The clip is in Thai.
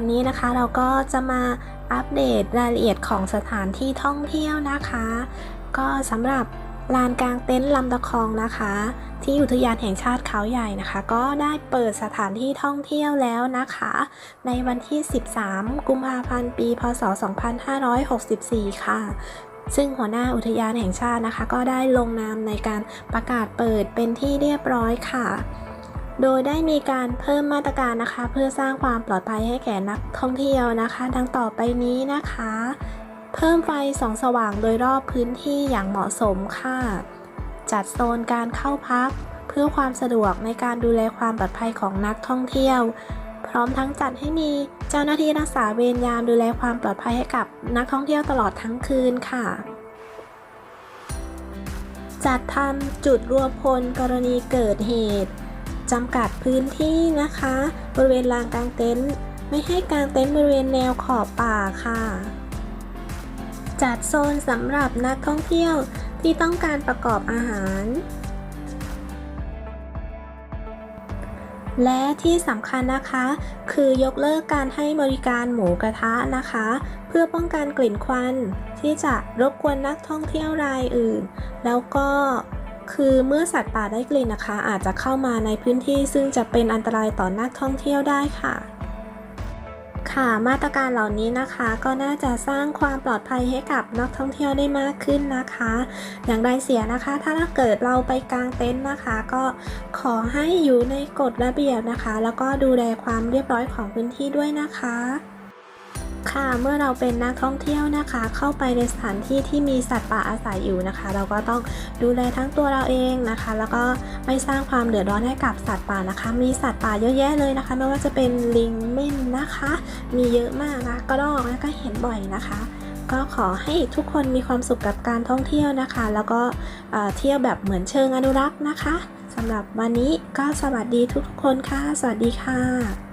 วันนี้นะคะเราก็จะมาอัปเดตรายละเอียดของสถานที่ท่องเที่ยวนะคะ ก็สำหรับลานกลางเต็นท์ลำตะคองนะคะ ที่อุทยานแห่งชาติเขาใหญ่นะคะ ก็ได้เปิดสถานที่ท่องเที่ยวแล้วนะคะ ในวันที่ 13 กุมภาพันธ์ปี พศ 2564 ค่ะซึ่งหัวหน้าอุทยานแห่งชาตินะคะ ก็ได้ลงนามในการประกาศเปิดเป็นที่เรียบร้อยค่ะ โดยได้มีการเพิ่มมาตรการนะคะ เพื่อสร้างความปลอดภัยให้แก่นักท่องเที่ยวนะคะ ดังต่อไปนี้นะคะ เพิ่มไฟส่องสว่างโดยรอบพื้นที่อย่างเหมาะสมค่ะ จัดโซนการเข้าพัก เพื่อความสะดวกในการดูแลความปลอดภัยของนักท่องเที่ยว พร้อมทั้งจัดให้มีเจ้าหน้าที่รักษาเวรยามดูแลความปลอดภัยให้กับนักท่องเที่ยวตลอดทั้งคืนค่ะจัดทำจุดรวมพลกรณีเกิดเหตุ จำกัดพื้นที่นะคะ บริเวณลานกลางเต็นท์ไม่ให้กลางเต็นท์บริเวณแนวขอบป่าค่ะ จัดโซนสำหรับนักท่องเที่ยวที่ต้องการประกอบอาหาร และที่สำคัญนะคะ คือยกเลิกการให้บริการหมูกระทะนะคะ เพื่อป้องกันกลิ่นควันที่จะรบกวนนักท่องเที่ยวรายอื่น แล้วก็ คือเมื่อสัตว์ป่าได้กลิ่นนะคะ อาจจะเข้ามาในพื้นที่ซึ่งจะเป็นอันตรายต่อนักท่องเที่ยวได้ค่ะ ค่ะมาตรการเหล่านี้นะคะก็น่าจะสร้างความปลอดภัยให้กับนักท่องเที่ยวได้มากขึ้นนะคะ อย่างไรเสียนะคะ ถ้าเกิดเราไปกางเต็นท์นะคะ ก็ขอให้อยู่ในกฎระเบียบนะคะ แล้วก็ดูแลความเรียบร้อยของพื้นที่ด้วยนะคะ ค่ะ เมื่อเราเป็นนักท่องเที่ยวนะคะ เข้าไปในสถานที่ที่มีสัตว์ป่าอาศัยอยู่นะคะ เราก็ต้องดูแลทั้งตัวเราเองนะคะ แล้วก็ไม่สร้างความเดือดร้อนให้กับสัตว์ป่านะคะ มีสัตว์ป่าเยอะแยะเลยนะคะ ไม่ว่าจะเป็นลิงเม่นนะคะ มีเยอะมากนะกระรอกนะก็เห็นบ่อยนะคะ ก็ขอให้ทุกคนมีความสุขกับการท่องเที่ยวนะคะ แล้วก็เที่ยวแบบเหมือนเชิงอนุรักษ์นะคะสำหรับวันนี้ก็สวัสดีทุกๆคนค่ะ สวัสดีค่ะ